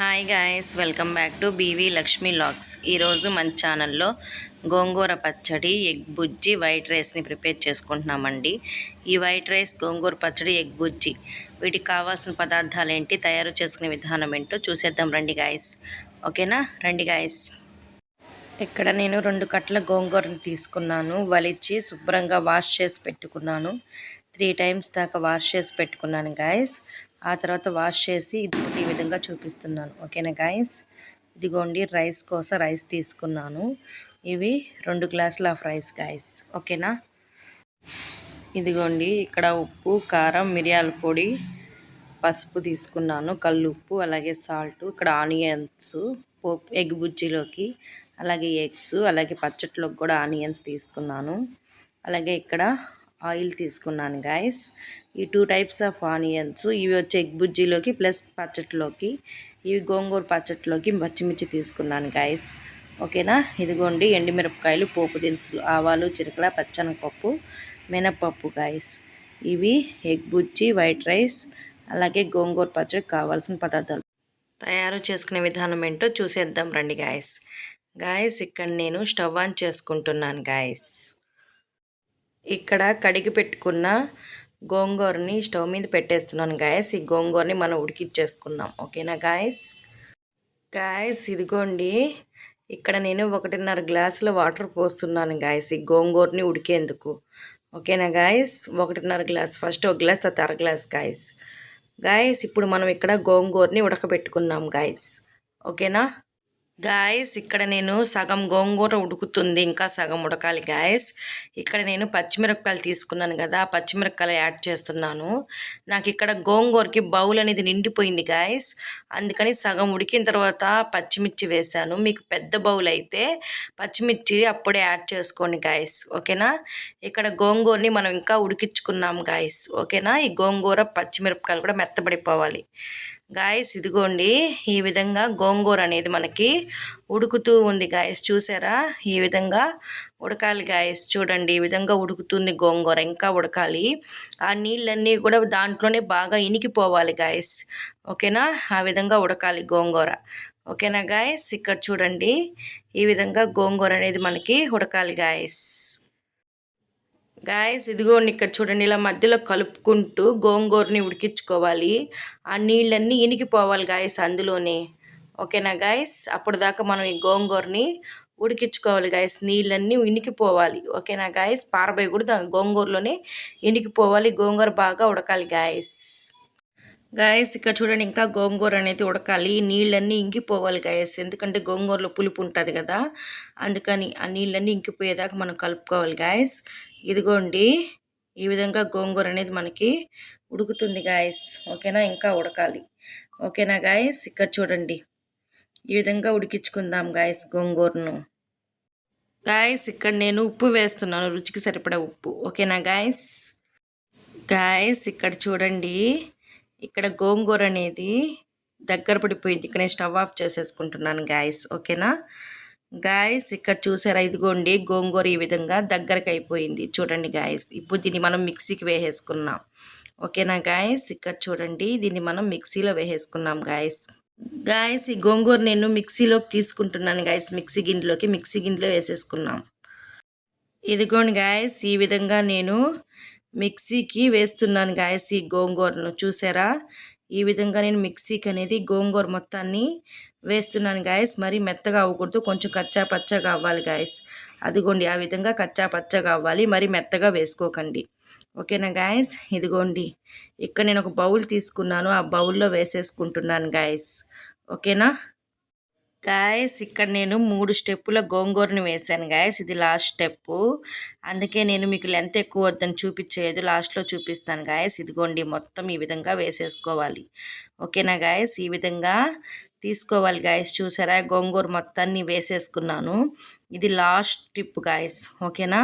Hi guys welcome back to BV Lakshmi lakhs ఈరోజు మన ఛానల్లో గోంగూర పచ్చడి ఎగ్ బుజ్జి వైట్ రైస్ని ప్రిపేర్ చేసుకుంటున్నామండి. ఈ వైట్ రైస్ గోంగూర పచ్చడి ఎగ్ బుజ్జి వీటికి కావాల్సిన పదార్థాలు ఏంటి తయారు చేసుకునే విధానం ఏంటో చూసేద్దాం రండి గాయస్ ఓకేనా? రండి గాయస్ ఇక్కడ నేను రెండు కట్ల గోంగూరని తీసుకున్నాను. వలిచి శుభ్రంగా వాష్ చేసి పెట్టుకున్నాను. త్రీ టైమ్స్ దాకా వాష్ చేసి పెట్టుకున్నాను గాయస్ ఆ తర్వాత వాష్ చేసి ఇది ఈ విధంగా చూపిస్తున్నాను. ఓకేనా గాయస్ ఇదిగోండి రైస్ కోసం రైస్ తీసుకున్నాను. ఇవి రెండు గ్లాసులు ఆఫ్ రైస్ గాయస్ ఓకేనా? ఇదిగోండి ఇక్కడ ఉప్పు కారం మిరియాల పొడి పసుపు తీసుకున్నాను కల్లుప్పు అలాగే సాల్ట్ ఇక్కడ ఆనియన్స్ పోపు ఎగ్ బుజ్జిలోకి అలాగే ఎగ్స్ అలాగే పచ్చట్లోకి కూడా ఆనియన్స్ తీసుకున్నాను. అలాగే ఇక్కడ ఆయిల్ తీసుకున్నాను గాయస్ ఈ టూ టైప్స్ ఆఫ్ ఆనియన్స్ ఇవి వచ్చి ఎగ్ బుజ్జిలోకి ప్లస్ పచ్చట్లోకి ఇవి గోంగూర పచ్చట్లోకి పచ్చిమిర్చి తీసుకున్నాను గాయస్ ఓకేనా? ఇదిగోండి ఎండుమిరపకాయలు పోపు దినుసులు ఆవాలు చిరకల పచ్చనపప్పు మినపప్పు గాయస్ ఇవి ఎగ్ బుజ్జి వైట్ రైస్ అలాగే గోంగూర పచ్చడి కావాల్సిన పదార్థాలు. తయారు చేసుకునే విధానం ఏంటో చూసేద్దాం రండి గాయస్ గాయస్ ఇక్కడ నేను స్టవ్ ఆన్ చేసుకుంటున్నాను గాయస్ ఇక్కడ కడిగి పెట్టుకున్న గోంగూరని స్టవ్ మీద పెట్టేస్తున్నాను గాయస్ ఈ గోంగూరని మనం ఉడికిచ్చేసుకున్నాం ఓకేనా గాయస్ గాయస్ ఇదిగోండి. ఇక్కడ నేను ఒకటిన్నర గ్లాసుల వాటర్ పోస్తున్నాను గాయస్ ఈ గోంగూరని ఉడికేందుకు. ఓకేనా గాయస్ ఒకటిన్నర గ్లాస్ ఫస్ట్ ఒక గ్లాస్ తర్వాత అర గ్లాస్ గాయస్ గాయస్ ఇప్పుడు మనం ఇక్కడ గోంగూరని ఉడకబెట్టుకున్నాం గాయస్ ఓకేనా? గాయస్ ఇక్కడ నేను సగం గోంగూర ఉడుకుతుంది ఇంకా సగం ఉడకాలి గాయస్ ఇక్కడ నేను పచ్చిమిరపకాయలు తీసుకున్నాను కదా ఆ పచ్చిమిరపకాయలు యాడ్ చేస్తున్నాను. నాకు ఇక్కడ గోంగూరకి బౌల్ అనేది నిండిపోయింది గాయస్ అందుకని సగం ఉడికిన తర్వాత పచ్చిమిర్చి వేసాను మీకు పెద్ద బౌల్ అయితే పచ్చిమిర్చి అప్పుడే యాడ్ చేసుకోండి గాయస్ ఓకేనా? ఇక్కడ గోంగూరని మనం ఇంకా ఉడికించుకున్నాం గాయస్ ఓకేనా? ఈ గోంగూర పచ్చిమిరపకాయలు కూడా మెత్తబడిపోవాలి. గాయస్ ఇదిగోండి ఈ విధంగా గోంగూర అనేది మనకి ఉడుకుతూ ఉంది గాయస్ చూసారా? ఈ విధంగా ఉడకాలి గాయస్ చూడండి ఈ విధంగా ఉడుకుతుంది గోంగూర. ఇంకా ఉడకాలి. ఆ నీళ్ళన్నీ కూడా దాంట్లోనే బాగా ఇనికిపోవాలి గాయస్ ఓకేనా? ఆ విధంగా ఉడకాలి గోంగూర. ఓకేనా గాయస్ ఇక్కడ చూడండి ఈ విధంగా గోంగూర అనేది మనకి ఉడకాలి గాయస్ గాయస్ ఇదిగోండి ఇక్కడ చూడండి ఇలా మధ్యలో కలుపుకుంటూ గోంగూరని ఉడికించుకోవాలి. ఆ నీళ్ళన్నీ ఇనికిపోవాలి గాయస్ అందులోనే. ఓకేనా గాయస్ అప్పుడు దాకా మనం ఈ గోంగూరని ఉడికించుకోవాలి గాయస్ నీళ్ళన్నీ ఇనికిపోవాలి ఓకేనా గాయస్ పారబోయి కూడా గోంగూరలోనే ఇనికిపోవాలి గోంగూర బాగా ఉడకాలి గాయస్ గాయస్ ఇక్కడ చూడండి ఇంకా గోంగూర అనేది ఉడకాలి. నీళ్ళన్నీ ఇంకిపోవాలి గాయస్ ఎందుకంటే గోంగూరలో పులుపు ఉంటుంది కదా. అందుకని ఆ నీళ్ళన్నీ ఇంకిపోయేదాకా మనం కలుపుకోవాలి గాయస్ ఇదిగోండి ఈ విధంగా గోంగూర అనేది మనకి ఉడుకుతుంది గాయస్ ఓకేనా? ఇంకా ఉడకాలి. ఓకేనా గాయస్ ఇక్కడ చూడండి. ఈ విధంగా ఉడికించుకుందాం గాయస్ గోంగూరను. గాయస్ ఇక్కడ నేను ఉప్పు వేస్తున్నాను. రుచికి సరిపడా ఉప్పు. ఓకేనా గాయస్ గాయస్ ఇక్కడ చూడండి. ఇక్కడ గోంగూర అనేది దగ్గర పడిపోయింది. ఇక్కడ నేను స్టవ్ ఆఫ్ చేసేసుకుంటున్నాను గాయస్. ఓకేనా? గాయస్ ఇక్కడ చూసారా? ఇదిగోండి గోంగూర ఈ విధంగా దగ్గరకు అయిపోయింది. చూడండి గాయస్. ఇప్పుడు దీన్ని మనం మిక్సీకి వేసేసుకున్నాం ఓకేనా గాయస్? ఇక్కడ చూడండి దీన్ని మనం మిక్సీలో వేసేసుకున్నాం గాయస్. గాయస్ ఈ గోంగూర నేను మిక్సీలోకి తీసుకుంటున్నాను గాయస్. మిక్సీ గిన్నెలోకి మిక్సీ గిన్నెలో వేసేసుకున్నాం. ఇదిగోండి గాయస్. ఈ విధంగా నేను మిక్సీకి వేస్తున్నాను గాయస్ ఈ గోంగూరను. చూసారా? ఈ విధంగా నేను మిక్సీకి అనేది గోంగూర మొత్తాన్ని వేస్తున్నాను గాయస్. మరి మెత్తగా అవ్వకూడదు కొంచెం కచ్చా పచ్చగా అవ్వాలి గాయస్. అదిగోండి ఆ విధంగా కచ్చా పచ్చగా అవ్వాలి మరి మెత్తగా వేసుకోకండి. ఓకేనా గాయస్? ఇదిగోండి ఇక్కడ నేను ఒక బౌల్ తీసుకున్నాను ఆ బౌల్లో వేసేసుకుంటున్నాను గాయస్. ఓకేనా? గాయస్ ఇక్కడ నేను మూడు స్టెప్పుల గోంగూరని వేసాను గాయస్ ఇది లాస్ట్ స్టెప్పు అందుకే నేను మీకు లెంత్ ఎక్కువ వద్దని చూపించేది లాస్ట్లో చూపిస్తాను గాయస్ ఇదిగోండి మొత్తం ఈ విధంగా వేసేసుకోవాలి. ఓకేనా గాయస్ ఈ విధంగా తీసుకోవాలి గాయస్ చూసారా? గోంగూర మొత్తాన్ని వేసేసుకున్నాను. ఇది లాస్ట్ స్టెప్ గాయస్ ఓకేనా?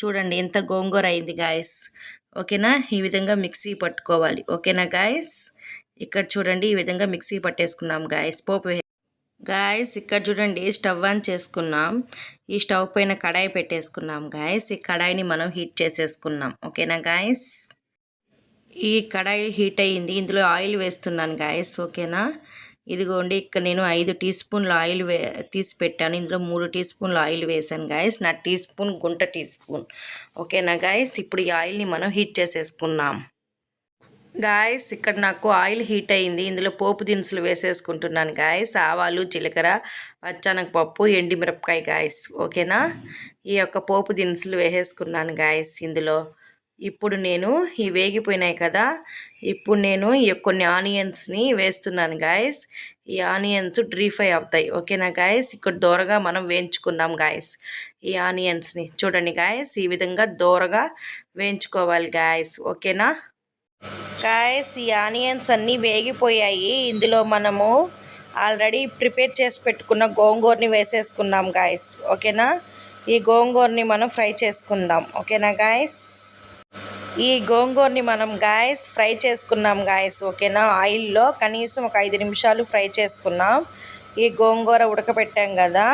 చూడండి ఎంత గోంగూర అయింది గాయస్ ఓకేనా? ఈ విధంగా మిక్సీ పట్టుకోవాలి. ఓకేనా గాయస్ ఇక్కడ చూడండి ఈ విధంగా మిక్సీ పట్టేసుకున్నాం గాయస్ పోపు గాయస్ ఇక్కడ చూడండి స్టవ్ ఆన్ చేసుకున్నాం. ఈ స్టవ్ పైన కడాయి పెట్టేసుకున్నాం గాయస్ ఈ కడాయిని మనం హీట్ చేసేసుకున్నాం. ఓకేనా గాయస్ ఈ కడాయి హీట్ అయ్యింది. ఇందులో ఆయిల్ వేస్తున్నాను గాయస్ ఓకేనా? ఇదిగోండి ఇక్కడ నేను ఐదు టీ స్పూన్ల ఆయిల్ వే తీసి పెట్టాను. ఇందులో మూడు టీ స్పూన్ల ఆయిల్ వేసాను గాయస్ నా టీ స్పూన్ గుంట టీ స్పూన్. ఓకేనా గాయస్ ఇప్పుడు ఈ ఆయిల్ని మనం హీట్ చేసేసుకున్నాం. గాయస్ ఇక్కడ నాకు ఆయిల్ హీట్ అయింది. ఇందులో పోపు దినుసులు వేసేసుకుంటున్నాను. గాయస్ ఆవాలు జీలకర్ర పచ్చానగపప్పు ఎండిమిరపకాయ గాయస్ ఓకేనా? ఈ యొక్క పోపు దినుసులు వేసేసుకున్నాను గాయస్ ఇందులో. ఇప్పుడు నేను ఈ వేగిపోయినాయి కదా. ఇప్పుడు నేను ఈ కొన్ని ఆనియన్స్ని వేస్తున్నాను గాయస్ ఈ ఆనియన్స్ డ్రీ ఫ్రై అవుతాయి. ఓకేనా గాయస్ ఇక్కడ దోరగా మనం వేయించుకున్నాం గాయస్ ఈ ఆనియన్స్ని చూడండి గాయస్ ఈ విధంగా దోరగా వేయించుకోవాలి గాయస్ ఓకేనా? గాయస్ ఈ ఆనియన్స్ అన్నీ వేగిపోయాయి. ఇందులో మనము ఆల్రెడీ ప్రిపేర్ చేసి పెట్టుకున్న గోంగూరని వేసేసుకున్నాం గాయస్ ఓకేనా? ఈ గోంగూరని మనం ఫ్రై చేసుకుందాం. ఓకేనా గాయస్ ఈ గోంగూరని మనం గాయస్ ఫ్రై చేసుకున్నాం గాయస్ ఓకేనా? ఆయిల్లో కనీసం ఒక ఐదు నిమిషాలు ఫ్రై చేసుకున్నాం. ఈ గోంగూర ఉడకపెట్టాం కదా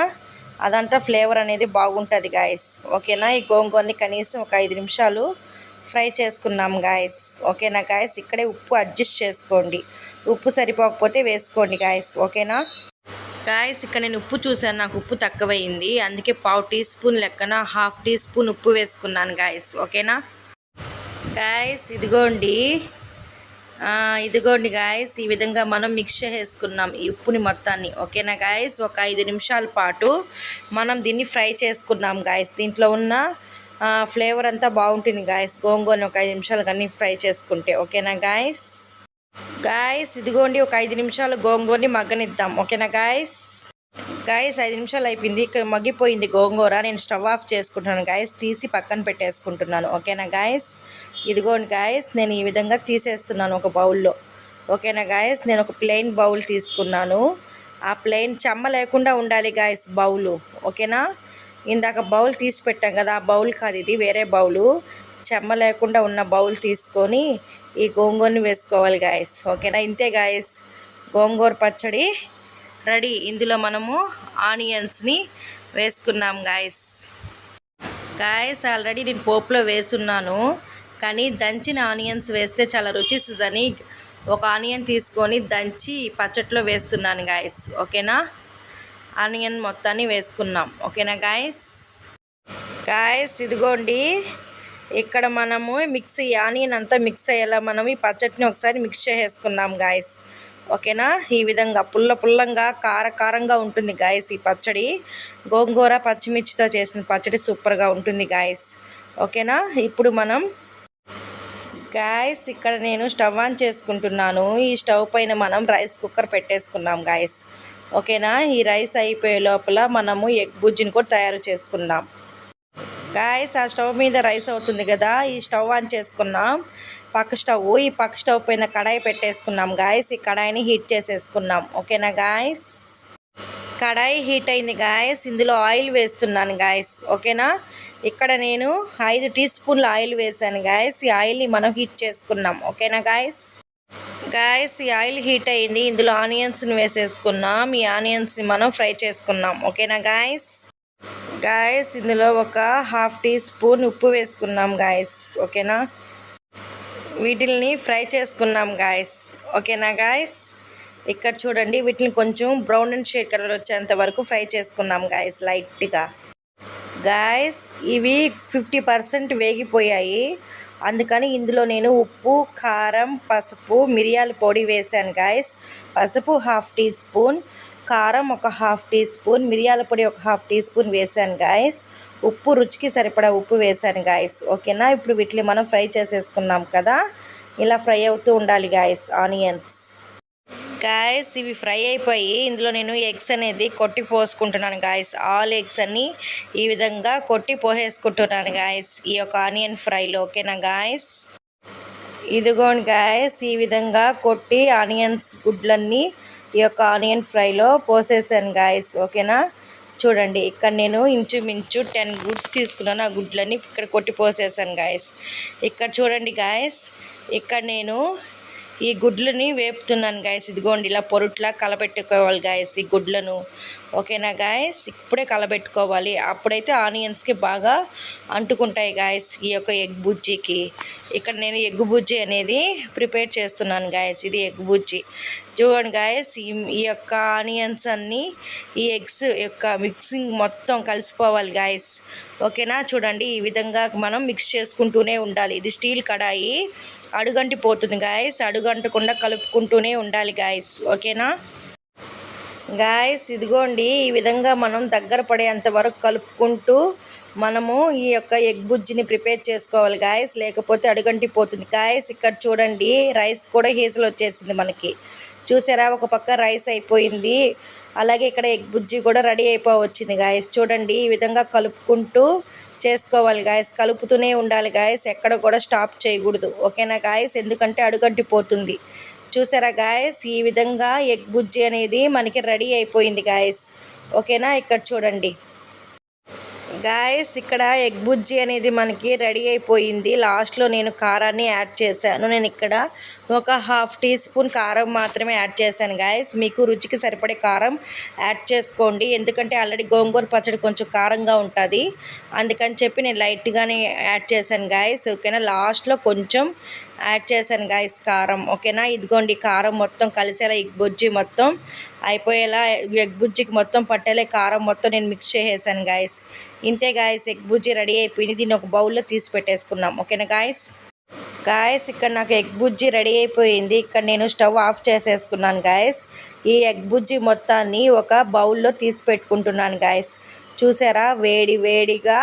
అదంతా ఫ్లేవర్ అనేది బాగుంటుంది గాయస్ ఓకేనా? ఈ గోంగూరని కనీసం ఒక ఐదు నిమిషాలు ఫ్రై చేసుకున్నాం గాయస్ ఓకేనా గాయస్ ఇక్కడే ఉప్పు అడ్జస్ట్ చేసుకోండి. ఉప్పు సరిపోకపోతే వేసుకోండి గాయస్ ఓకేనా? గాయస్ ఇక్కడ నేను ఉప్పు చూసాను నాకు ఉప్పు తక్కువైంది. అందుకే పావు టీ స్పూన్ లెక్కన హాఫ్ టీ స్పూన్ ఉప్పు వేసుకున్నాను గాయస్ ఓకేనా? గాయస్ ఇదిగోండి. ఇదిగోండి గాయస్ ఈ విధంగా మనం మిక్స్ చేసుకున్నాం ఈ ఉప్పుని మొత్తాన్ని. ఓకేనా గాయస్ ఒక ఐదు నిమిషాల పాటు మనం దీన్ని ఫ్రై చేసుకున్నాం గాయస్ దీంట్లో ఉన్న ఫ్లేవర్ అంతా బాగుంటుంది గాయస్ గోంగూరని ఒక ఐదు నిమిషాలు కానీ ఫ్రై చేసుకుంటే ఓకేనా గాయస్ గాయస్ ఇదిగోండి ఒక ఐదు నిమిషాలు గోంగూరని మగ్గనిద్దాం ఓకేనా గాయస్ గాయస్ ఐదు నిమిషాలు అయిపోయింది. ఇక్కడ మగ్గిపోయింది గోంగూర. నేను స్టవ్ ఆఫ్ చేసుకుంటున్నాను గాయస్ తీసి పక్కన పెట్టేసుకుంటున్నాను ఓకేనా గాయస్ ఇదిగోండి గాయస్ నేను ఈ విధంగా తీసేస్తున్నాను ఒక బౌల్లో ఓకేనా గాయస్ నేను ఒక ప్లెయిన్ బౌల్ తీసుకున్నాను. ఆ ప్లెయిన్ చెమ్మ లేకుండా ఉండాలి గాయస్ బౌలు ఓకేనా? ఇందాక బౌల్ తీసి పెట్టాం కదా ఆ బౌల్ కాదు ఇది వేరే బౌలు. చెమ్మ లేకుండా ఉన్న బౌల్ తీసుకొని ఈ గోంగూరని వేసుకోవాలి గాయస్ ఓకేనా? ఇంతే గాయస్ గోంగూర పచ్చడి రెడీ. ఇందులో మనము ఆనియన్స్ని వేసుకున్నాం గాయస్ గాయస్ ఆల్రెడీ నేను పోపులో వేసున్నాను. కానీ దంచిన ఆనియన్స్ వేస్తే చాలా రుచిస్తుందని ఒక ఆనియన్ తీసుకొని దంచి పచ్చట్లో వేస్తున్నాను గాయస్ ఓకేనా? ఆనియన్ మొత్తాన్ని వేసుకున్నాం. ఓకేనా గాయస్ గాయస్ ఇదిగోండి. ఇక్కడ మనము మిక్స్ ఆనియన్ అంతా మిక్స్ అయ్యేలా మనం ఈ పచ్చడిని ఒకసారి మిక్స్ చేసేసుకున్నాం గాయస్ ఓకేనా? ఈ విధంగా పుల్ల పుల్లంగా కార కారంగా ఉంటుంది గాయస్ ఈ పచ్చడి. గోంగూర పచ్చిమిర్చితో చేసిన పచ్చడి సూపర్గా ఉంటుంది గాయస్ ఓకేనా? ఇప్పుడు మనం గాయస్ ఇక్కడ నేను స్టవ్ ఆన్ చేసుకుంటున్నాను. ఈ స్టవ్ పైన మనం రైస్ కుక్కర్ పెట్టేసుకున్నాం గాయస్ ఓకేనా? ఈ రైస్ అయిపోయే లోపల మనము ఎగ్ బుజ్జిని కూడా తయారు చేసుకుందాం. గాయస్ ఆ స్టవ్ మీద రైస్ అవుతుంది కదా? ఈ స్టవ్ ఆన్ చేసుకున్నాం. పక్క స్టవ్ ఈ పక్క స్టవ్ పైన కడాయి పెట్టేసుకున్నాం. గాయస్ ఈ కడాయిని హీట్ చేసేసుకున్నాం. ఓకేనా గాయస్ కడాయి హీట్ అయింది గాయస్ ఇందులో ఆయిల్ వేస్తున్నాను గాయస్ ఓకేనా? ఇక్కడ నేను ఐదు టీ స్పూన్ల ఆయిల్ వేసాను గాయస్ ఈ ఆయిల్ని మనం హీట్ చేసుకున్నాం. ఓకేనా గాయస్ గాయస్ ఈ ఆయిల్ హీట్ అయింది. ఇందులో ఆనియన్స్ని వేసేసుకున్నాం. ఈ ఆనియన్స్ని మనం ఫ్రై చేసుకున్నాం. ఓకేనా గాయస్ గాయస్ ఇందులో ఒక హాఫ్ టీ స్పూన్ ఉప్పు వేసుకున్నాం గాయస్ ఓకేనా? వీటిల్ని ఫ్రై చేసుకున్నాం గాయస్ ఓకేనా గాయస్ ఇక్కడ చూడండి వీటిని కొంచెం బ్రౌన్ అండ్ షేడ్ కలర్ వచ్చేంత వరకు ఫ్రై చేసుకున్నాం గాయస్ లైట్గా గాయస్ ఇవి ఫిఫ్టీ పర్సెంట్ వేగిపోయాయి. అందుకని ఇందులో నేను ఉప్పు కారం పసుపు మిరియాల పొడి వేసాను గాయస్ పసుపు హాఫ్ టీ స్పూన్ కారం ఒక హాఫ్ టీ స్పూన్ మిరియాల పొడి ఒక హాఫ్ టీ స్పూన్ వేసాను గాయస్ ఉప్పు రుచికి సరిపడా ఉప్పు వేసాను గాయస్ ఓకేనా? ఇప్పుడు వీటిని మనం ఫ్రై చేసేసుకున్నాం కదా. ఇలా ఫ్రై అవుతూ ఉండాలి గాయస్ ఆనియన్స్. గాయస్ ఇవి ఫ్రై అయిపోయి ఇందులో నేను ఎగ్స్ అనేది కొట్టి పోసుకుంటున్నాను గాయస్ ఆల్ ఎగ్స్ అన్ని ఈ విధంగా కొట్టి పోసేసుకుంటున్నాను గాయస్ ఈ యొక్క ఆనియన్ ఫ్రైలో ఓకేనా గాయస్ ఇదిగోండి గాయస్ ఈ విధంగా కొట్టి ఆనియన్స్ గుడ్లన్నీ ఈ యొక్క ఆనియన్ ఫ్రైలో పోసేసాను గాయస్ ఓకేనా? చూడండి ఇక్కడ నేను ఇంచుమించు టెన్ గుడ్స్ తీసుకున్నాను ఆ గుడ్లన్నీ ఇక్కడ కొట్టి పోసేసాను గాయస్ ఇక్కడ చూడండి గాయస్ ఇక్కడ నేను ఈ గుడ్లని వేపుతున్నాను గాయస్ ఇదిగోండి ఇలా పొరుట్లా కలపెట్టుకోవాలి గాయస్ ఈ గుడ్లను. ఓకేనా గాయస్ ఇప్పుడే కలబెట్టుకోవాలి. అప్పుడైతే ఆనియన్స్కి బాగా అంటుకుంటాయి గాయస్ ఈ యొక్క ఎగ్ బుజ్జికి. ఇక్కడ నేను ఎగ్ బుజ్జి అనేది ప్రిపేర్ చేస్తున్నాను గాయస్ ఇది ఎగ్ బుజ్జి. చూడండి గాయస్ ఈ ఈ యొక్క ఆనియన్స్ అన్నీ ఈ ఎగ్స్ యొక్క మిక్సింగ్ మొత్తం కలిసిపోవాలి గాయస్ ఓకేనా? చూడండి ఈ విధంగా మనం మిక్స్ చేసుకుంటూనే ఉండాలి. ఇది స్టీల్ కడాయి. అడుగంటి పోతుంది గాయస్ అడుగంటకుండా కలుపుకుంటూనే ఉండాలి గాయస్ ఓకేనా? గాయస్ ఇదిగోండి ఈ విధంగా మనం దగ్గర పడేంత వరకు కలుపుకుంటూ మనము ఈ యొక్క ఎగ్ బుజ్జిని ప్రిపేర్ చేసుకోవాలి గాయస్ లేకపోతే అడుగంటి పోతుంది గాయస్ ఇక్కడ చూడండి రైస్ కూడా హీజలు వచ్చేసింది మనకి. చూసారా? ఒక పక్క రైస్ అయిపోయింది. అలాగే ఇక్కడ ఎగ్ బుజ్జి కూడా రెడీ అయిపోవచ్చింది గాయస్. చూడండి ఈ విధంగా కలుపుకుంటూ చేసుకోవాలి గాయస్. కలుపుతూనే ఉండాలి గాయస్. ఎక్కడ కూడా స్టాప్ చేయకూడదు. ఓకేనా గాయస్? ఎందుకంటే అడుగంటిపోతుంది చూసారా గాయస్? ఈ విధంగా ఎగ్ బుజ్జి అనేది మనకి రెడీ అయిపోయింది గాయస్. ఓకేనా ఇక్కడ చూడండి. గాయస్ ఇక్కడ ఎగ్ బుజ్జి అనేది మనకి రెడీ అయిపోయింది. లాస్ట్లో నేను కారాన్ని యాడ్ చేశాను. నేను ఇక్కడ ఒక హాఫ్ టీ స్పూన్ కారం మాత్రమే యాడ్ చేశాను గాయస్ మీకు రుచికి సరిపడే కారం యాడ్ చేసుకోండి. ఎందుకంటే ఆల్రెడీ గోంగూర పచ్చడి కొంచెం కారంగా ఉంటుంది. అందుకని చెప్పి నేను లైట్గానే యాడ్ చేశాను గాయస్ ఓకేనా లాస్ట్లో కొంచెం యాడ్ చేశాను గాయస్ కారం. ఓకేనా? ఇదిగోండి కారం మొత్తం కలిసేలా ఎగ్ బుజ్జి మొత్తం అయిపోయేలా ఎగ్ బుజ్జికి మొత్తం పట్టేలా కారం మొత్తం నేను మిక్స్ చేసేసాను గాయస్ ఇంతే గాయస్ ఎగ్ బుజ్జి రెడీ అయిపోయింది. దీన్ని ఒక బౌల్లో తీసి పెట్టేసుకున్నాం ఓకేనా గాయస్ గాయస్ ఇక్కడ నాకు ఎగ్ బుజ్జి రెడీ అయిపోయింది. ఇక్కడ నేను స్టవ్ ఆఫ్ చేసేసుకున్నాను గాయస్ ఈ ఎగ్ బుజ్జి మొత్తాన్ని ఒక బౌల్లో తీసి పెట్టుకుంటున్నాను గాయస్ చూసారా? వేడి వేడిగా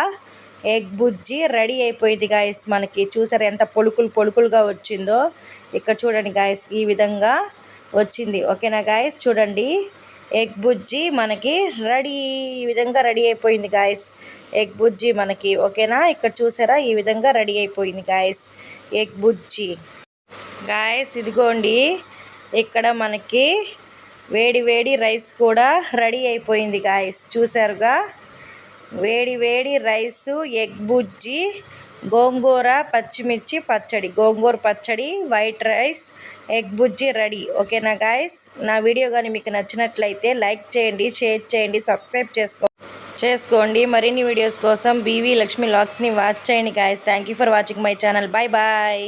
ఎగ్ బుజ్జి రెడీ అయిపోయింది గాయస్ మనకి చూసారా ఎంత పొలుకులు పొలుకులుగా వచ్చిందో? ఇక్కడ చూడండి గాయస్ ఈ విధంగా వచ్చింది. ఓకేనా గాయస్ చూడండి. ఎగ్ బుజ్జి మనకి రెడీ ఈ విధంగా రెడీ అయిపోయింది గాయస్ ఎగ్ బుజ్జి మనకి ఓకేనా? ఇక్కడ చూసారా? ఈ విధంగా రెడీ అయిపోయింది గాయస్ ఎగ్ బుజ్జి. గాయస్ ఇదిగోండి. ఇక్కడ మనకి వేడి వేడి రైస్ కూడా రెడీ అయిపోయింది గాయస్ చూసారుగా వేడి వేడి రైసు ఎగ్ బుజ్జి గోంగూర పచ్చిమిర్చి పచ్చడి. గోంగూర పచ్చడి వైట్ రైస్ ఎగ్ బుజ్జి రెడీ. ఓకేనా గాయస్? నా వీడియో కానీ మీకు నచ్చినట్లయితే లైక్ చేయండి షేర్ చేయండి సబ్స్క్రైబ్ చేసుకో చేసుకోండి. మరిన్ని వీడియోస్ కోసం బీవీ లక్ష్మీ లాక్స్ని వాచ్ చేయండి guys. Thank you for watching my channel. Bye bye.